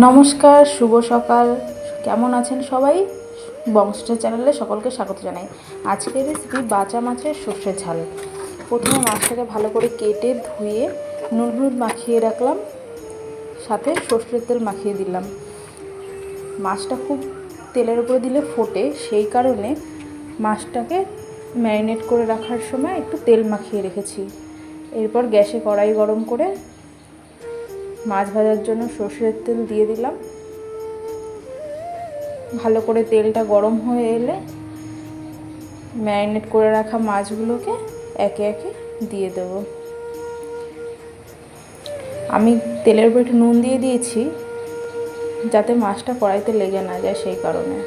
নমস্কার, শুভ সকাল। কেমন আছেন সবাই? বংশটা চ্যানেলে সকলকে স্বাগত জানাই। আজকের রেসিপি বাঁচা মাছের সর্ষে ঝাল। প্রথমে মাছটাকে ভালো করে কেটে ধুয়ে নুন হলুদ মাখিয়ে রাখলাম। সাথে সর্ষের তেল মাখিয়ে দিলাম। মাছটা খুব তেলের উপরে দিলে ফোটে, সেই কারণে মাছটাকে ম্যারিনেট করে রাখার সময় একটু তেল মাখিয়ে রেখেছি। এরপর গ্যাসে কড়াই গরম করে মাছ ভাজার জন্য সর্ষের তেল দিয়ে দিলাম। ভালো করে তেলটা গরম হয়ে এলে ম্যারিনেট করে রাখা মাছগুলোকে একে একে দিয়ে দেব। আমি তেলের উপর একটু নুন দিয়ে দিয়েছি, যাতে মাছটা কড়াইতে লেগে না যায় সেই কারণে।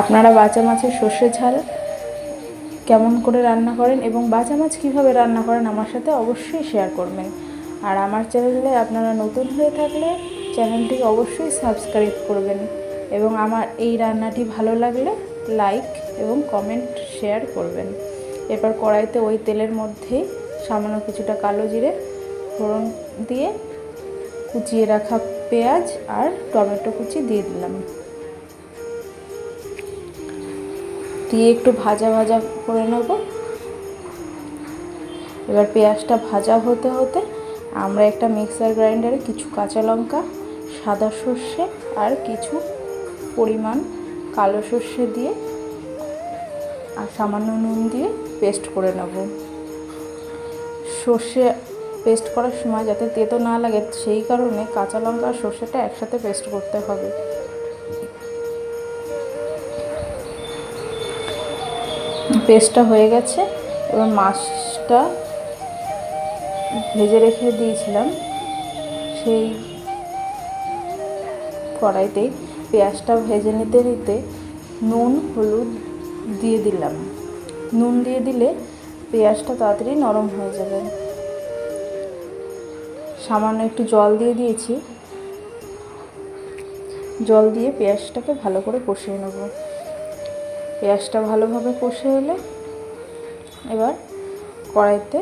আপনারা বাচ্চা মাছের সর্ষে ঝাল কেমন করে রান্না করেন এবং বাঁচা মাছ কীভাবে রান্না করেন আমার সাথে অবশ্যই শেয়ার করবেন। আর আমার চ্যানেলে আপনারা নতুন হয়ে থাকলে চ্যানেলটি অবশ্যই সাবস্ক্রাইব করবেন এবং আমার এই রান্নাটি ভালো লাগলে লাইক এবং কমেন্ট শেয়ার করবেন। এরপর কড়াইতে ওই তেলের মধ্যেই সামান্য কিছুটা কালো জিরে, ফোড়ন দিয়ে কুচিয়ে রাখা পেঁয়াজ আর টমেটো কুচি দিয়ে দিলাম। দিয়ে একটু ভাজা ভাজা করে নেব। এবার পেঁয়াজটা ভাজা হতে হতে আমরা একটা মিক্সার গ্রাইন্ডারে কিছু কাঁচা লঙ্কা, সাদা সর্ষে আর কিছু পরিমাণ কালো সর্ষে দিয়ে আর সামান্য নুন দিয়ে পেস্ট করে নেব। সর্ষে পেস্ট করার সময় যাতে তেতো না লাগে, সেই কারণে কাঁচা লঙ্কা আর সর্ষেটা একসাথে পেস্ট করতে হবে। পেস্টটা হয়ে গেছে, এবার মাছটা ভেজে রেখে দিয়েছিলাম। সেই কড়াইতেই পেঁয়াজটা ভেজে নিতে নিতে নুন, হলুদ দিয়ে দিলাম। নুন দিয়ে দিলে পেঁয়াজটা তাড়াতাড়ি নরম হয়ে যাবে। সামান্য একটু জল দিয়ে দিয়েছি। জল দিয়ে পেঁয়াজটাকে ভালো করে কষিয়ে নেব। পেঁয়াজটা ভালোভাবে কষে এলে এবার কড়াইতে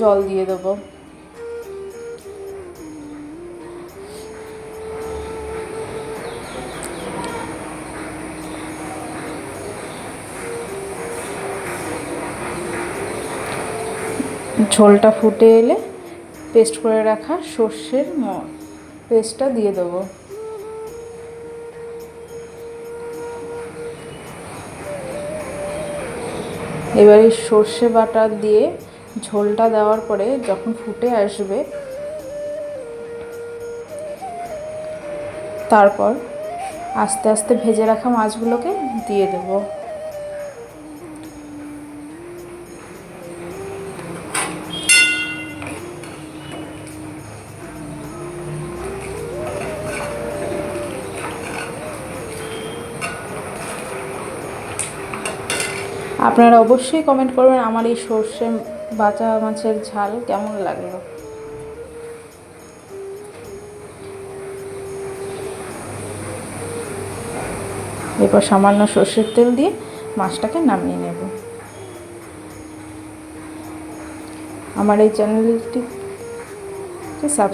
জল দিয়ে দেবো। ঝোলটা ফুটে এলে পেস্ট করে রাখা সর্ষের পেস্টটা দিয়ে দেবো। এবার সর্ষে বাটা দিয়ে ঝোলটা দেওয়ার পরে যখন ফুটে আসবে, তারপর আস্তে আস্তে ভেজে রাখা মাছগুলোকে দিয়ে দেব। আপনারা অবশ্যই কমেন্ট করবেন আমার এই সর্ষে বাঁচা মাছের ঝাল কেমন লাগল? এরপর সামান্য সর্ষের তেল দিয়ে মাছটাকে নামিয়ে নেব। আমার এই চ্যানেলটি সাবস্ক্রাইব